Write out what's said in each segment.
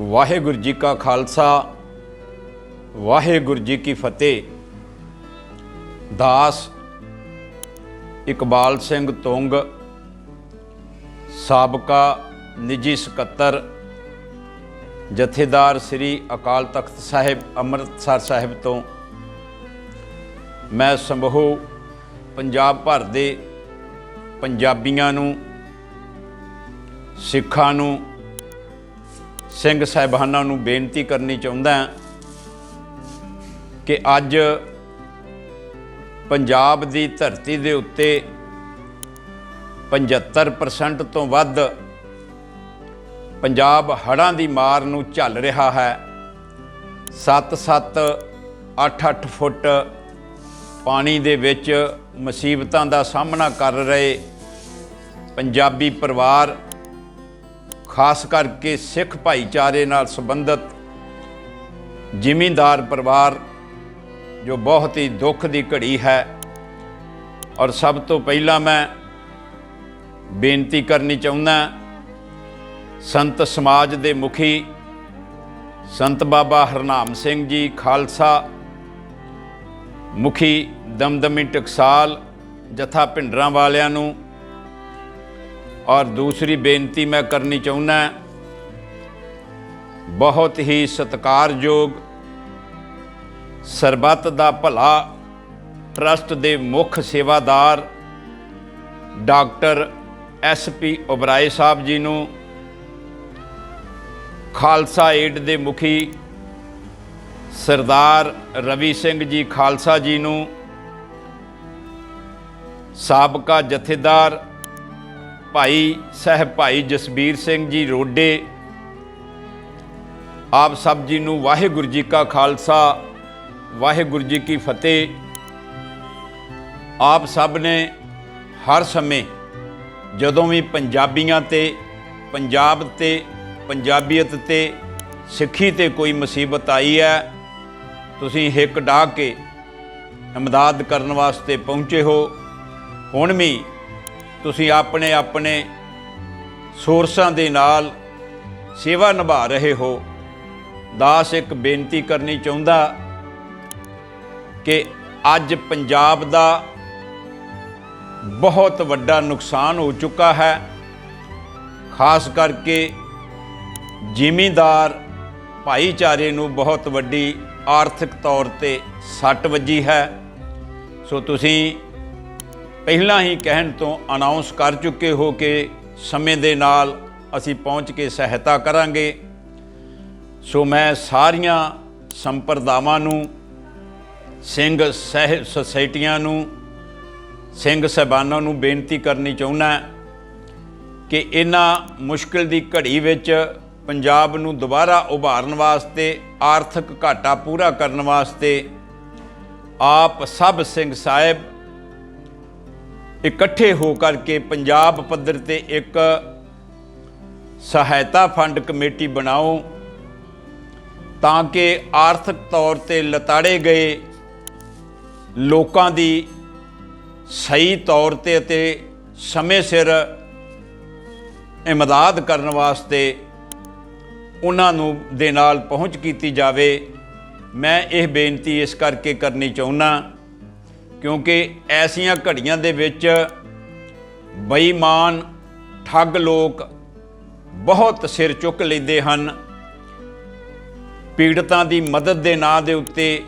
ਵਾਹਿਗੁਰੂ ਜੀ ਕਾ ਖਾਲਸਾ, ਵਾਹਿਗੁਰੂ ਜੀ ਕੀ ਫਤਿਹ। ਦਾਸ ਇਕਬਾਲ ਸਿੰਘ ਤੁੰਗ, ਸਾਬਕਾ ਨਿੱਜੀ ਸਕੱਤਰ, ਜਥੇਦਾਰ ਸ੍ਰੀ ਅਕਾਲ ਤਖਤ ਸਾਹਿਬ ਅੰਮ੍ਰਿਤਸਰ ਸਾਹਿਬ ਤੋਂ। ਮੈਂ ਸੰਭੂ ਪੰਜਾਬ ਭਰ ਦੇ ਪੰਜਾਬੀਆਂ ਨੂੰ, ਸਿੱਖਾਂ ਨੂੰ ਸਿੰਘ ਸਾਹਿਬਾਨਾਂ ਨੂੰ ਬੇਨਤੀ ਕਰਨੀ ਚਾਹੁੰਦਾ ਹਾਂ ਕਿ ਅੱਜ ਪੰਜਾਬ ਦੀ ਧਰਤੀ ਦੇ ਉੱਤੇ 75% ਤੋਂ ਵੱਧ ਪੰਜਾਬ ਹੜ੍ਹਾਂ ਦੀ ਮਾਰ ਨੂੰ ਝੱਲ ਰਿਹਾ ਹੈ। 7-7 8-8 ਫੁੱਟ ਪਾਣੀ ਦੇ ਵਿੱਚ ਮੁਸੀਬਤਾਂ ਦਾ ਸਾਹਮਣਾ ਕਰ ਰਹੇ ਪੰਜਾਬੀ ਪਰਿਵਾਰ ਖਾਸ ਕਰਕੇ ਸਿੱਖ ਭਾਈਚਾਰੇ ਨਾਲ ਸੰਬੰਧਿਤ ਜ਼ਿਮੀਂਦਾਰ ਪਰਿਵਾਰ ਜੋ ਬਹੁਤ ਹੀ ਦੁੱਖ ਦੀ ਘੜੀ ਹੈ। ਔਰ ਸਭ ਤੋਂ ਪਹਿਲਾਂ ਮੈਂ ਬੇਨਤੀ ਕਰਨੀ ਚਾਹੁੰਦਾ ਸੰਤ ਸਮਾਜ ਦੇ ਮੁਖੀ ਸੰਤ ਬਾਬਾ ਹਰਨਾਮ ਸਿੰਘ ਜੀ, ਖਾਲਸਾ ਮੁਖੀ ਦਮਦਮੀ ਟਕਸਾਲ, ਜਥਾ ਭਿੰਡਰਾਂ ਵਾਲਿਆਂ ਨੂੰ ਔਰ ਦੂਸਰੀ ਬੇਨਤੀ ਮੈਂ ਕਰਨੀ ਚਾਹੁੰਦਾ ਬਹੁਤ ਹੀ ਸਤਿਕਾਰਯੋਗ ਸਰਬੱਤ ਦਾ ਭਲਾ ਟਰਸਟ ਦੇ ਮੁੱਖ ਸੇਵਾਦਾਰ doctor S P Oberoi Sahib ji ਨੂੰ, ਖਾਲਸਾ ਏਡ ਦੇ ਮੁਖੀ ਸਰਦਾਰ ਰਵੀ ਸਿੰਘ ਜੀ ਖਾਲਸਾ ਜੀ ਨੂੰ, ਸਾਬਕਾ ਜਥੇਦਾਰ ਭਾਈ ਸਾਹਿਬ ਭਾਈ ਜਸਬੀਰ ਸਿੰਘ ਜੀ ਰੋਡੇ, ਆਪ ਸਭ ਜੀ ਨੂੰ ਵਾਹਿਗੁਰੂ ਜੀ ਕਾ ਖਾਲਸਾ, ਵਾਹਿਗੁਰੂ ਜੀ ਕੀ ਫਤਿਹ। ਆਪ ਸਭ ਨੇ ਹਰ ਸਮੇਂ ਜਦੋਂ ਵੀ ਪੰਜਾਬੀਆਂ ਤੇ, ਪੰਜਾਬ ਤੇ, ਪੰਜਾਬੀਅਤ ਤੇ ਸਿੱਖੀ ਤੇ ਕੋਈ ਮੁਸੀਬਤ ਆਈ ਹੈ, ਤੁਸੀਂ ਹਿੱਕ ਢਾ ਕੇ ਇਮਦਾਦ ਕਰਨ ਵਾਸਤੇ ਪਹੁੰਚੇ ਹੋ। ਹੁਣ ਵੀ ਤੁਸੀਂ ਆਪਣੇ ਆਪਣੇ ਸੋਰਸਾਂ ਦੇ ਨਾਲ ਸੇਵਾ ਨਿਭਾ ਰਹੇ ਹੋ। ਦਾਸ ਇੱਕ ਬੇਨਤੀ ਕਰਨੀ ਚਾਹੁੰਦਾ ਕਿ ਅੱਜ ਪੰਜਾਬ ਦਾ ਬਹੁਤ ਵੱਡਾ ਨੁਕਸਾਨ ਹੋ ਚੁੱਕਾ ਹੈ। ਖਾਸ ਕਰਕੇ ਜ਼ਿਮੀਂਦਾਰ ਭਾਈਚਾਰੇ ਨੂੰ ਬਹੁਤ ਵੱਡੀ ਆਰਥਿਕ ਤੌਰ ਤੇ ਸੱਟ ਵੱਜੀ ਹੈ। ਸੋ ਤੁਸੀਂ ਪਹਿਲਾਂ ਹੀ ਕਹਿਣ ਤੋਂ ਅਨਾਉਂਸ ਕਰ ਚੁੱਕੇ ਹੋ ਕਿ ਸਮੇਂ ਦੇ ਨਾਲ ਅਸੀਂ ਪਹੁੰਚ ਕੇ ਸਹਾਇਤਾ ਕਰਾਂਗੇ। ਸੋ ਮੈਂ ਸਾਰੀਆਂ ਸੰਪਰਦਾਵਾਂ ਨੂੰ, ਸਿੰਘ ਸਹਿ ਸੁਸਾਇਟੀਆਂ ਨੂੰ, ਸਿੰਘ ਸਹਿਬਾਨਾਂ ਨੂੰ ਬੇਨਤੀ ਕਰਨੀ ਚਾਹੁੰਦਾ ਕਿ ਇਹਨਾਂ ਮੁਸ਼ਕਲ ਦੀ ਘੜੀ ਵਿੱਚ ਪੰਜਾਬ ਨੂੰ ਦੁਬਾਰਾ ਉਭਾਰਨ ਵਾਸਤੇ, ਆਰਥਿਕ ਘਾਟਾ ਪੂਰਾ ਕਰਨ ਵਾਸਤੇ ਆਪ ਸਭ ਸਿੰਘ ਸਾਹਿਬ ਇਕੱਠੇ ਹੋ ਕਰਕੇ ਪੰਜਾਬ ਪੱਧਰ ਤੇ ਇੱਕ ਸਹਾਇਤਾ ਫੰਡ ਕਮੇਟੀ ਬਣਾਓ ਤਾਂ ਕਿ ਆਰਥਿਕ ਤੌਰ ਤੇ ਲਤਾੜੇ ਗਏ ਲੋਕਾਂ ਦੀ ਸਹੀ ਤੌਰ ਤੇ ਅਤੇ ਸਮੇਂ ਸਿਰ ਇਮਦਾਦ ਕਰਨ ਵਾਸਤੇ ਉਹਨਾਂ ਨੂੰ ਦੇ ਨਾਲ ਪਹੁੰਚ ਕੀਤੀ ਜਾਵੇ। ਮੈਂ ਇਹ ਬੇਨਤੀ ਇਸ ਕਰਕੇ ਕਰਨੀ ਚਾਹੁੰਦਾ ਕਿਉਂਕਿ ਐਸੀਆਂ ਘੜੀਆਂ ਦੇ ਵਿੱਚ ਬੇਈਮਾਨ, ਠੱਗ ਲੋਕ ਬਹੁਤ ਸਿਰ ਚੁੱਕ ਲੈਂਦੇ ਹਨ। ਪੀੜਤਾਂ ਦੀ ਮਦਦ ਦੇ ਨਾਂ ਦੇ ਉੱਤੇ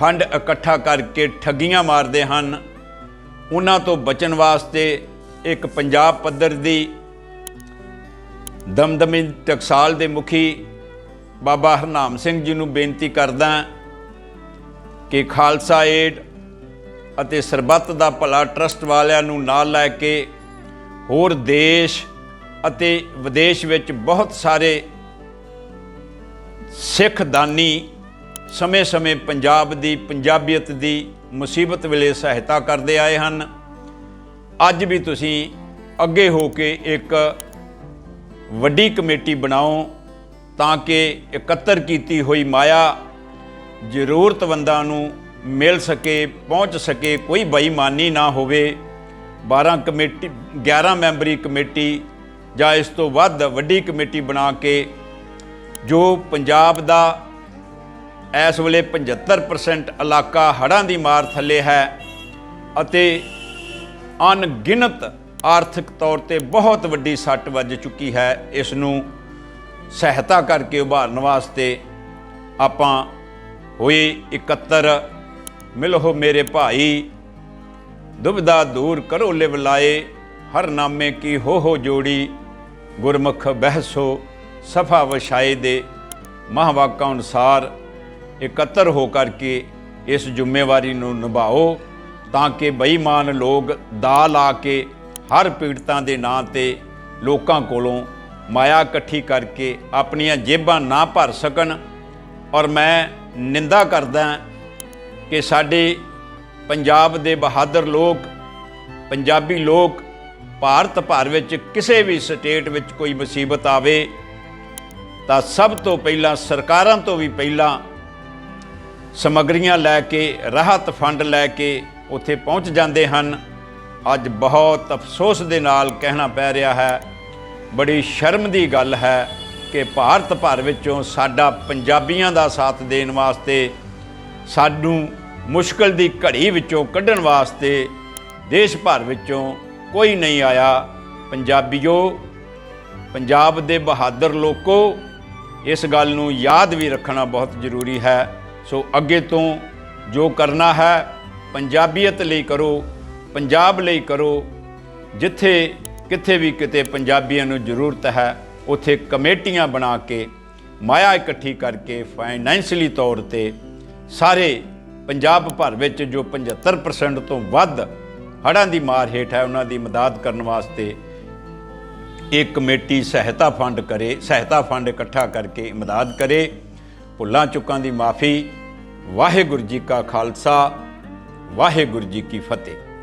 ਫੰਡ ਇਕੱਠਾ ਕਰਕੇ ਠੱਗੀਆਂ ਮਾਰਦੇ ਹਨ। ਉਹਨਾਂ ਤੋਂ ਬਚਣ ਵਾਸਤੇ ਇੱਕ ਪੰਜਾਬ ਪੱਧਰ ਦੀ ਦਮਦਮੀ ਟਕਸਾਲ ਦੇ ਮੁਖੀ ਬਾਬਾ ਹਰਨਾਮ ਸਿੰਘ ਜੀ ਨੂੰ ਬੇਨਤੀ ਕਰਦਾ ਕਿ ਖਾਲਸਾ ਏਡ ਅਤੇ ਸਰਬੱਤ ਦਾ ਭਲਾ ਟਰਸਟ ਵਾਲਿਆਂ ਨੂੰ ਨਾਲ ਲੈ ਕੇ ਹੋਰ ਦੇਸ਼ ਅਤੇ ਵਿਦੇਸ਼ ਵਿੱਚ ਬਹੁਤ ਸਾਰੇ ਸਿੱਖ ਦਾਨੀ ਸਮੇਂ-ਸਮੇਂ ਪੰਜਾਬ ਦੀ ਪੰਜਾਬੀਅਤ ਦੀ ਮੁਸੀਬਤ ਵੇਲੇ ਸਹਾਇਤਾ ਕਰਦੇ ਆਏ ਹਨ। ਅੱਜ ਵੀ ਤੁਸੀਂ ਅੱਗੇ ਹੋ ਕੇ ਇੱਕ ਵੱਡੀ ਕਮੇਟੀ ਬਣਾਓ ਤਾਂ ਕਿ ਇਕੱਤਰ ਕੀਤੀ ਹੋਈ ਮਾਇਆ ਜ਼ਰੂਰਤਮੰਦਾਂ ਨੂੰ ਮਿਲ ਸਕੇ, ਪਹੁੰਚ ਸਕੇ, ਕੋਈ ਬੇਈਮਾਨੀ ਨਾ ਹੋਵੇ। 12 ਕਮੇਟੀ 11 ਮੈਂਬਰੀ ਕਮੇਟੀ ਜਾਂ ਇਸ ਤੋਂ ਵੱਧ ਵੱਡੀ ਕਮੇਟੀ ਬਣਾ ਕੇ ਜੋ ਪੰਜਾਬ ਦਾ ਇਸ ਵੇਲੇ 75% ਇਲਾਕਾ ਹੜ੍ਹਾਂ ਦੀ ਮਾਰ ਥੱਲੇ ਹੈ ਅਤੇ ਅਣਗਿਣਤ ਆਰਥਿਕ ਤੌਰ ਤੇ ਬਹੁਤ ਵੱਡੀ ਸੱਟ ਵੱਜ ਚੁੱਕੀ ਹੈ, ਇਸ ਨੂੰ ਸਹਾਇਤਾ ਕਰਕੇ ਉਭਾਰਨ ਵਾਸਤੇ ਆਪਾਂ ਹੋਏ ਇਕੱਤਰ ਮਿਲੋ ਮੇਰੇ ਭਾਈ। ਦੁਬਦਾ ਦੂਰ ਕਰੋ ਲਿਵ ਲਾਏ, ਹਰ ਨਾਮੇ ਕੀ ਹੋ ਹੋ ਜੋੜੀ। ਗੁਰਮੁਖ ਬਹਿਸੋ, ਸਫਾ ਵਛਾਏ ਦੇ ਮਹਾਵਾਕਾਂ ਅਨੁਸਾਰ ਇਕੱਤਰ ਹੋ ਕਰਕੇ ਇਸ ਜ਼ਿੰਮੇਵਾਰੀ ਨੂੰ ਨਿਭਾਓ, ਤਾਂ ਕਿ ਬੇਈਮਾਨ ਲੋਕ ਦਾ ਲਾ ਕੇ ਹਰ ਪੀੜਤਾਂ ਦੇ ਨਾਂ ਤੇ ਲੋਕਾਂ ਕੋਲੋਂ ਮਾਇਆ ਇਕੱਠੀ ਕਰਕੇ ਆਪਣੀਆਂ ਜੇਬਾਂ ਨਾ ਭਰ ਸਕਣ। ਔਰ ਮੈਂ ਨਿੰਦਾ ਕਰਦਾ ਕਿ ਸਾਡੇ ਪੰਜਾਬ ਦੇ ਬਹਾਦਰ ਲੋਕ, ਪੰਜਾਬੀ ਲੋਕ ਭਾਰਤ ਭਰ ਵਿੱਚ ਕਿਸੇ ਵੀ ਸਟੇਟ ਵਿੱਚ ਕੋਈ ਮੁਸੀਬਤ ਆਵੇ, ਤਾਂ ਸਭ ਤੋਂ ਪਹਿਲਾਂ, ਸਰਕਾਰਾਂ ਤੋਂ ਵੀ ਪਹਿਲਾਂ ਸਮੱਗਰੀਆਂ ਲੈ ਕੇ, ਰਾਹਤ ਫੰਡ ਲੈ ਕੇ ਉੱਥੇ ਪਹੁੰਚ ਜਾਂਦੇ ਹਨ। ਅੱਜ ਬਹੁਤ ਅਫਸੋਸ ਦੇ ਨਾਲ ਕਹਿਣਾ ਪੈ ਰਿਹਾ ਹੈ, ਬੜੀ ਸ਼ਰਮ ਦੀ ਗੱਲ ਹੈ ਕਿ ਭਾਰਤ ਭਰ ਵਿੱਚੋਂ ਸਾਡਾ ਪੰਜਾਬੀਆਂ ਦਾ ਸਾਥ ਦੇਣ ਵਾਸਤੇ ਸਾਨੂੰ ਮੁਸ਼ਕਲ ਦੀ ਘੜੀ ਵਿੱਚੋਂ ਕੱਢਣ ਵਾਸਤੇ ਦੇਸ਼ ਭਰ ਵਿੱਚੋਂ ਕੋਈ ਨਹੀਂ ਆਇਆ। ਪੰਜਾਬੀਓ, ਪੰਜਾਬ ਦੇ ਬਹਾਦਰ ਲੋਕੋ, ਇਸ ਗੱਲ ਨੂੰ ਯਾਦ ਵੀ ਰੱਖਣਾ ਬਹੁਤ ਜ਼ਰੂਰੀ ਹੈ। ਸੋ ਅੱਗੇ ਤੋਂ ਜੋ ਕਰਨਾ ਹੈ, ਪੰਜਾਬੀਅਤ ਲਈ ਕਰੋ, ਪੰਜਾਬ ਲਈ ਕਰੋ। ਜਿੱਥੇ ਕਿੱਥੇ ਵੀ ਕਿਤੇ ਪੰਜਾਬੀਆਂ ਨੂੰ ਜ਼ਰੂਰਤ ਹੈ, ਉੱਥੇ ਕਮੇਟੀਆਂ ਬਣਾ ਕੇ, ਮਾਇਆ ਇਕੱਠੀ ਕਰਕੇ, ਫਾਈਨੈਂਸ਼ਲੀ ਤੌਰ ਤੇ ਸਾਰੇ ਪੰਜਾਬ ਭਰ ਵਿੱਚ ਜੋ 75% ਤੋਂ ਵੱਧ ਹੜ੍ਹਾਂ ਦੀ ਮਾਰ ਹੇਠ ਹੈ, ਉਹਨਾਂ ਦੀ ਮਦਦ ਕਰਨ ਵਾਸਤੇ ਇਹ ਕਮੇਟੀ ਸਹਾਇਤਾ ਫੰਡ ਕਰੇ, ਸਹਾਇਤਾ ਫੰਡ ਇਕੱਠਾ ਕਰਕੇ ਮਦਦ ਕਰੇ। ਭੁੱਲਾਂ ਚੁੱਕਾਂ ਦੀ ਮਾਫੀ। ਵਾਹਿਗੁਰੂ ਜੀ ਕਾ ਖਾਲਸਾ, ਵਾਹਿਗੁਰੂ ਜੀ ਕੀ ਫਤਿਹ।